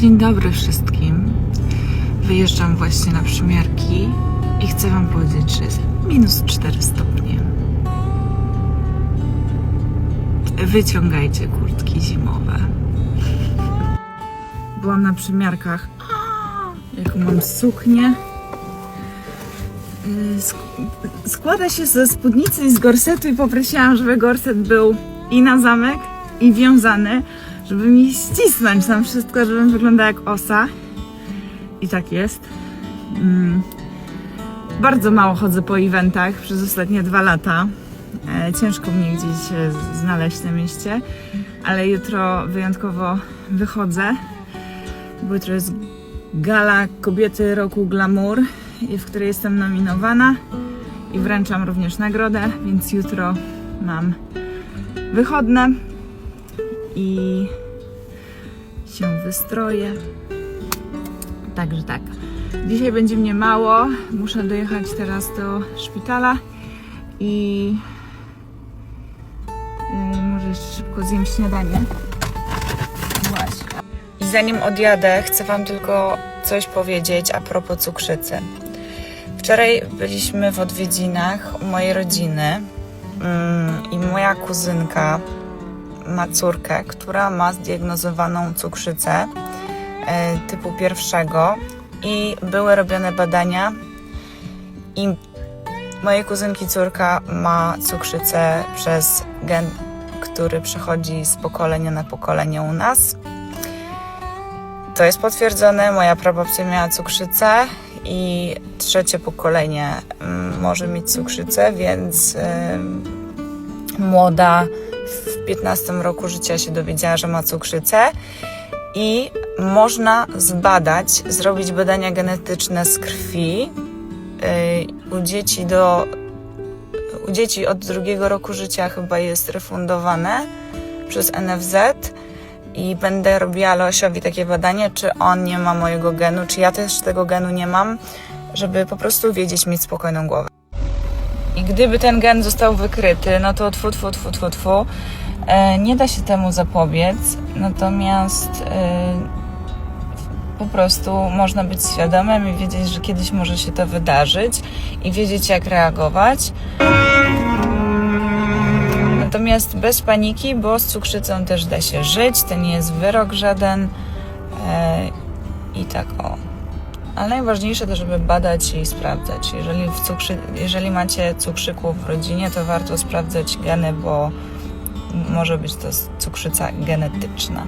Dzień dobry wszystkim. Wyjeżdżam właśnie na przymiarki i chcę Wam powiedzieć, że jest minus 4 stopnie. Wyciągajcie kurtki zimowe. Byłam na przymiarkach. Jaką mam suknię. Yy, sk- Składa się ze spódnicy i z gorsetu i poprosiłam, żeby gorset był i na zamek, i wiązany, żeby mi ścisnąć tam wszystko, żebym wyglądała jak osa. I tak jest. Mm. Bardzo mało chodzę po eventach przez ostatnie dwa lata. E, ciężko mnie gdzieś znaleźć na mieście, ale jutro wyjątkowo wychodzę, bo jutro jest gala Kobiety Roku Glamour, w której jestem nominowana i wręczam również nagrodę, więc jutro mam wychodne i się wystroję. Także tak. Dzisiaj będzie mnie mało. Muszę dojechać teraz do szpitala i yy, może jeszcze szybko zjem śniadanie. Właśnie. I zanim odjadę, chcę Wam tylko coś powiedzieć a propos cukrzycy. Wczoraj byliśmy w odwiedzinach u mojej rodziny mm, i moja kuzynka ma córkę, która ma zdiagnozowaną cukrzycę e, typu pierwszego i były robione badania i mojej kuzynki córka ma cukrzycę przez gen, który przechodzi z pokolenia na pokolenie u nas. To jest potwierdzone, moja prababcia miała cukrzycę i trzecie pokolenie mm, może mieć cukrzycę, więc ym, młoda 15 roku życia się dowiedziała, że ma cukrzycę i można zbadać, zrobić badania genetyczne z krwi yy, u dzieci do u dzieci od drugiego roku życia chyba jest refundowane przez NFZ i będę robiła Leosiowi takie badanie, czy on nie ma mojego genu, czy ja też tego genu nie mam, żeby po prostu wiedzieć, mieć spokojną głowę. I gdyby ten gen został wykryty, no to tfu, tfu, tfu, tfu, tfu, nie da się temu zapobiec, natomiast e, po prostu można być świadomym i wiedzieć, że kiedyś może się to wydarzyć i wiedzieć, jak reagować. Natomiast bez paniki, bo z cukrzycą też da się żyć, to nie jest wyrok żaden e, i tak o. Ale najważniejsze to, żeby badać i sprawdzać. Jeżeli, w cukrzy, jeżeli macie cukrzyków w rodzinie, to warto sprawdzać geny, bo może być to cukrzyca genetyczna.